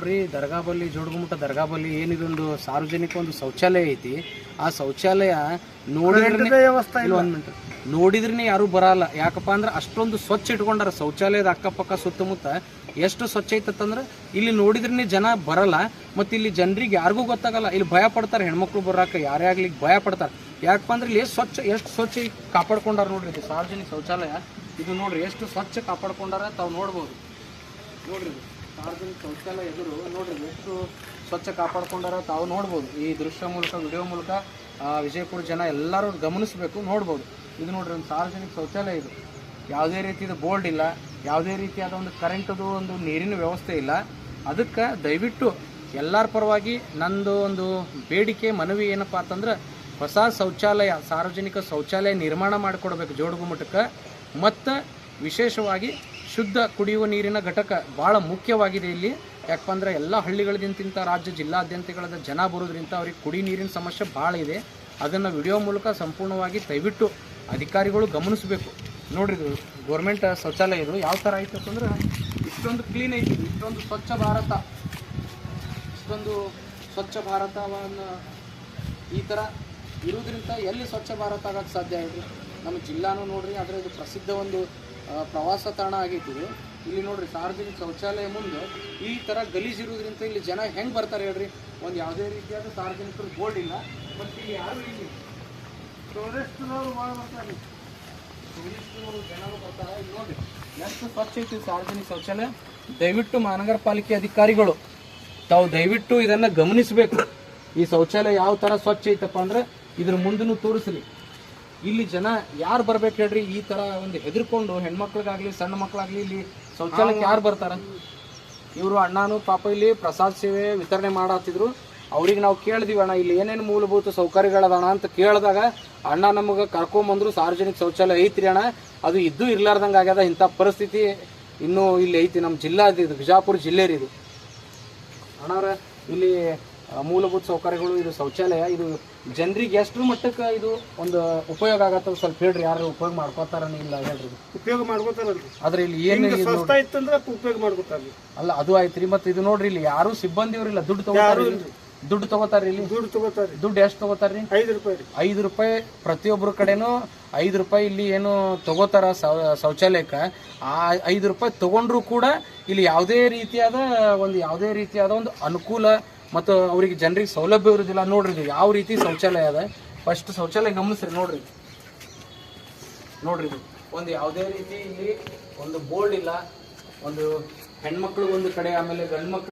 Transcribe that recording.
ನೋಡ್ರಿ ದರ್ಗಾಬಲ್ಲಿ ಜೋಡ್ಗುಮುಟ್ಟ ದರ್ಗಾಬಲ್ಲಿ ಏನಿದೊಂದು ಸಾರ್ವಜನಿಕ ಒಂದು ಶೌಚಾಲಯ ಐತಿ. ಆ ಶೌಚಾಲಯ ನೋಡಿದ್ರೆ ನೋಡಿದ್ರೆ ಯಾರು ಬರಲ್ಲ. ಯಾಕಪ್ಪ ಅಂದ್ರೆ ಅಷ್ಟೊಂದು ಸ್ವಚ್ಛ ಇಟ್ಕೊಂಡಾರ ಶೌಚಾಲಯದ ಅಕ್ಕಪಕ್ಕ ಸುತ್ತಮುತ್ತ ಎಷ್ಟು ಸ್ವಚ್ಛ ಐತಂದ್ರೆ ಇಲ್ಲಿ ನೋಡಿದ್ರೆ ಜನ ಬರಲ್ಲ. ಮತ್ತೆ ಇಲ್ಲಿ ಜನರಿಗೆ ಯಾರಿಗೂ ಗೊತ್ತಾಗಲ್ಲ. ಇಲ್ಲಿ ಭಯ ಪಡ್ತಾರೆ ಹೆಣ್ಮಕ್ಳು ಬರಾಕ. ಯಾರೇ ಆಗ್ಲಿ ಭಯ ಪಡ್ತಾರೆ. ಯಾಕಪ್ಪ ಅಂದ್ರೆ ಇಲ್ಲಿ ಸ್ವಚ್ಛ ಎಷ್ಟು ಸ್ವಚ್ಛ ಕಾಪಾಡ್ಕೊಂಡಾರ ನೋಡ್ರಿ ಇದು ಸಾರ್ವಜನಿಕ ಶೌಚಾಲಯ. ಇದು ನೋಡ್ರಿ ಎಷ್ಟು ಸ್ವಚ್ಛ ಕಾಪಾಡ್ಕೊಂಡಾರ ತಾವು ನೋಡ್ಬೋದು. ನೋಡ್ರಿ ಸಾರ್ವಜನಿಕ ಶೌಚಾಲಯ ಎದುರು ನೋಡ್ರಿ ಎಷ್ಟು ಸ್ವಚ್ಛ ಕಾಪಾಡ್ಕೊಂಡಾರ ತಾವು ನೋಡ್ಬೋದು. ಈ ದೃಶ್ಯ ಮೂಲಕ, ವಿಡಿಯೋ ಮೂಲಕ ವಿಜಯಪುರ ಜನ ಎಲ್ಲರೂ ಗಮನಿಸಬೇಕು, ನೋಡ್ಬೋದು. ಇದು ನೋಡ್ರಿ ಒಂದು ಸಾರ್ವಜನಿಕ ಶೌಚಾಲಯ ಇದು. ಯಾವುದೇ ರೀತಿಯ ಬೋರ್ಡ್ ಇಲ್ಲ, ಯಾವುದೇ ರೀತಿಯಾದ ಒಂದು ಕರೆಂಟದು ಒಂದು ನೀರಿನ ವ್ಯವಸ್ಥೆ ಇಲ್ಲ. ಅದಕ್ಕೆ ದಯವಿಟ್ಟು ಎಲ್ಲರ ಪರವಾಗಿ ನಂದು ಒಂದು ಬೇಡಿಕೆ, ಮನವಿ ಏನಪ್ಪ ಅಂತಂದ್ರೆ ಹೊಸ ಶೌಚಾಲಯ, ಸಾರ್ವಜನಿಕ ಶೌಚಾಲಯ ನಿರ್ಮಾಣ ಮಾಡಿಕೊಡ್ಬೇಕು ಜೋಡುಗುಮಠಕ್ಕೆ ಮತ್ತು ವಿಶೇಷವಾಗಿ ಶುದ್ಧ ಕುಡಿಯುವ ನೀರಿನ ಘಟಕ ಭಾಳ ಮುಖ್ಯವಾಗಿದೆ ಇಲ್ಲಿ. ಯಾಕಂದ್ರೆ ಎಲ್ಲ ಹಳ್ಳಿಗಳಿಂದ ರಾಜ್ಯ ಜಿಲ್ಲಾದ್ಯಂತಗಳದ ಜನ ಬರೋದ್ರಿಂದ ಅವ್ರಿಗೆ ಕುಡಿ ನೀರಿನ ಸಮಸ್ಯೆ ಭಾಳ ಇದೆ. ಅದನ್ನು ವಿಡಿಯೋ ಮೂಲಕ ಸಂಪೂರ್ಣವಾಗಿ ದಯವಿಟ್ಟು ಅಧಿಕಾರಿಗಳು ಗಮನಿಸಬೇಕು. ನೋಡ್ರಿ ಇದು ಗೌರ್ಮೆಂಟ್ ಶೌಚಾಲಯ ಇದು ಯಾವ ಥರ ಆಯ್ತು ಅಂತಂದ್ರೆ ಇಷ್ಟೊಂದು ಕ್ಲೀನ್ ಐತಿ, ಇಷ್ಟೊಂದು ಸ್ವಚ್ಛ ಭಾರತ. ಇಷ್ಟೊಂದು ಸ್ವಚ್ಛ ಭಾರತವನ್ನು ಈ ಥರ ಇರೋದ್ರಿಂದ ಎಲ್ಲಿ ಸ್ವಚ್ಛ ಭಾರತ ಆಗಕ್ಕೆ ಸಾಧ್ಯ ಆಗಿದೆ ನಮ್ಮ ಜಿಲ್ಲಾನು ನೋಡ್ರಿ, ಆದರೆ ಇದು ಪ್ರಸಿದ್ಧ ಒಂದು ಪ್ರವಾಸ ತಾಣ ಆಗೈತಿ ಇದು ಇಲ್ಲಿ ನೋಡ್ರಿ ಸಾರ್ವಜನಿಕ ಶೌಚಾಲಯ ಮುಂದೆ ಈ ಥರ ಗಲೀಜು ಇರೋದ್ರಿಂದ ಇಲ್ಲಿ ಜನ ಹೆಂಗೆ ಬರ್ತಾರೆ ಹೇಳ್ರಿ? ಒಂದು ಯಾವುದೇ ರೀತಿಯಾದ ಸಾರ್ವಜನಿಕರು ಬೋರ್ಡ್ ಇಲ್ಲ ಮತ್ತು ಇಲ್ಲಿ ಯಾರು ಇಲ್ಲಿ? ಟೂರಿಸ್ಟ್ನವರು ಬರ್ತಾರೆ. ಇಲ್ಲಿ ಎಷ್ಟು ಸ್ವಚ್ಛ ಐತಿ ಸಾರ್ವಜನಿಕ ಶೌಚಾಲಯ? ದಯವಿಟ್ಟು ಮಹಾನಗರ ಪಾಲಿಕೆ ಅಧಿಕಾರಿಗಳು, ತಾವು ದಯವಿಟ್ಟು ಇದನ್ನ ಗಮನಿಸಬೇಕು. ಈ ಶೌಚಾಲಯ ಯಾವ ತರ ಸ್ವಚ್ಛ ಐತಪ್ಪ ಅಂದ್ರೆ ಇದ್ರ ಮುಂದೂ ತೋರಿಸ್ರಿ. ಇಲ್ಲಿ ಜನ ಯಾರು ಬರ್ಬೇಕು ಹೇಳ್ರಿ? ಈ ತರ ಒಂದು ಹೆದರ್ಕೊಂಡು ಹೆಣ್ಮಕ್ಳಿಗಾಗ್ಲಿ, ಸಣ್ಣ ಮಕ್ಳಾಗ್ಲಿ ಇಲ್ಲಿ ಶೌಚಾಲಯಕ್ಕೆ ಯಾರು ಬರ್ತಾರ? ಇವರು ಅಣ್ಣನು ಪಾಪ ಇಲ್ಲಿ ಪ್ರಸಾದ ಸೇವೆ ವಿತರಣೆ ಮಾಡತ್ತಿದ್ರು ಅವ್ರಿಗೆ ನಾವು ಕೇಳಿದಿವಿ ಅಣ್ಣ, ಇಲ್ಲಿ ಏನೇನು ಮೂಲಭೂತ ಸೌಕರ್ಯಗಳದಣ್ಣ ಅಂತ ಕೇಳಿದಾಗ ಅಣ್ಣ ನಮಗೆ ಕರ್ಕೊಂಬಂದ್ರು, ಸಾರ್ವಜನಿಕ ಶೌಚಾಲಯ ಐತ್ರಿ ಅಣ್ಣ. ಅದು ಇದ್ದು ಇರ್ಲಾರ್ದಂಗೆ ಆಗ್ಯದ, ಇಂಥ ಪರಿಸ್ಥಿತಿ ಇನ್ನೂ ಇಲ್ಲಿ ಐತಿ ನಮ್ಮ ಜಿಲ್ಲಾ ಇದು, ಬಿಜಾಪುರ ಜಿಲ್ಲೆ ರೀ ಇದು. ಅಣ್ಣವ್ರ, ಇಲ್ಲಿ ಮೂಲಭೂತ ಸೌಕರ್ಯಗಳು ಇದು ಶೌಚಾಲಯ ಇದು ಜನರಿಗೆ ಎಷ್ಟು ಮಟ್ಟಕ್ಕೆ ಇದು ಒಂದು ಉಪಯೋಗ ಆಗತ್ತ ಸ್ವಲ್ಪ ಹೇಳ್ರಿ ಯಾರು ಉಪಯೋಗ ಮಾಡ್ಕೋತಾರ ಇಲ್ಲ ಹೇಳ್ರಿ. ಉಪಯೋಗ ಮಾಡ್ಕೋತಾರಲ್ರಿ. ಆದ್ರೆ ಇಲ್ಲಿ ಏನು ಸ್ವಸ್ಥ ಇತ್ತಂದ್ರ ಉಪಯೋಗ ಮಾಡ್ಕೋತಾರ್ರಿ. ಅಲ್ಲ ಅದು ಆಯ್ತ್ರಿ ಮತ್ತೆ ಇದು ನೋಡ್ರಿ ಇಲ್ಲಿ ಯಾರು ಸಿಬ್ಬಂದಿ ಇಲ್ಲ ದುಡ್ಡು ತಗೋತಾರ ದುಡ್ಡು ತಗೋತಾರ ಇಲ್ಲಿ. ದುಡ್ಡು ತಗೋತಾರೆ ದುಡ್ಡು ಎಷ್ಟು ತಗೋತಾರ್ರಿ? ಐದು ರೂಪಾಯಿ ಐದು ರೂಪಾಯಿ ಪ್ರತಿಯೊಬ್ಬರ ಕಡೆನೂ ಐದು ರೂಪಾಯಿ ಇಲ್ಲಿ ಏನು ತಗೋತಾರ ಶೌಚಾಲಯಕ್ಕೆ. ಆ ಐದು ರೂಪಾಯಿ ತಗೊಂಡ್ರು ಕೂಡ ಇಲ್ಲಿ ಯಾವುದೇ ರೀತಿಯಾದ ಒಂದು ಯಾವುದೇ ರೀತಿಯಾದ ಒಂದು ಅನುಕೂಲ ಮತ್ತು ಅವರಿಗೆ ಜನರಿಗೆ ಸೌಲಭ್ಯ ಇರೋದಿಲ್ಲ. ನೋಡ್ರಿ ಇದು ಯಾವ ರೀತಿ ಶೌಚಾಲಯ ಅದ. ಫಸ್ಟ್ ಶೌಚಾಲಯ ಗಮನಿಸ್ರಿ, ನೋಡ್ರಿ ನೋಡ್ರಿ ಒಂದು ಯಾವುದೇ ರೀತಿ ಇಲ್ಲಿ ಒಂದು ಬೋರ್ಡ್ ಇಲ್ಲ. ಒಂದು ಹೆಣ್ಮಕ್ಳು ಒಂದು ಕಡೆ, ಆಮೇಲೆ ಗಂಡು ಮಕ್ಳು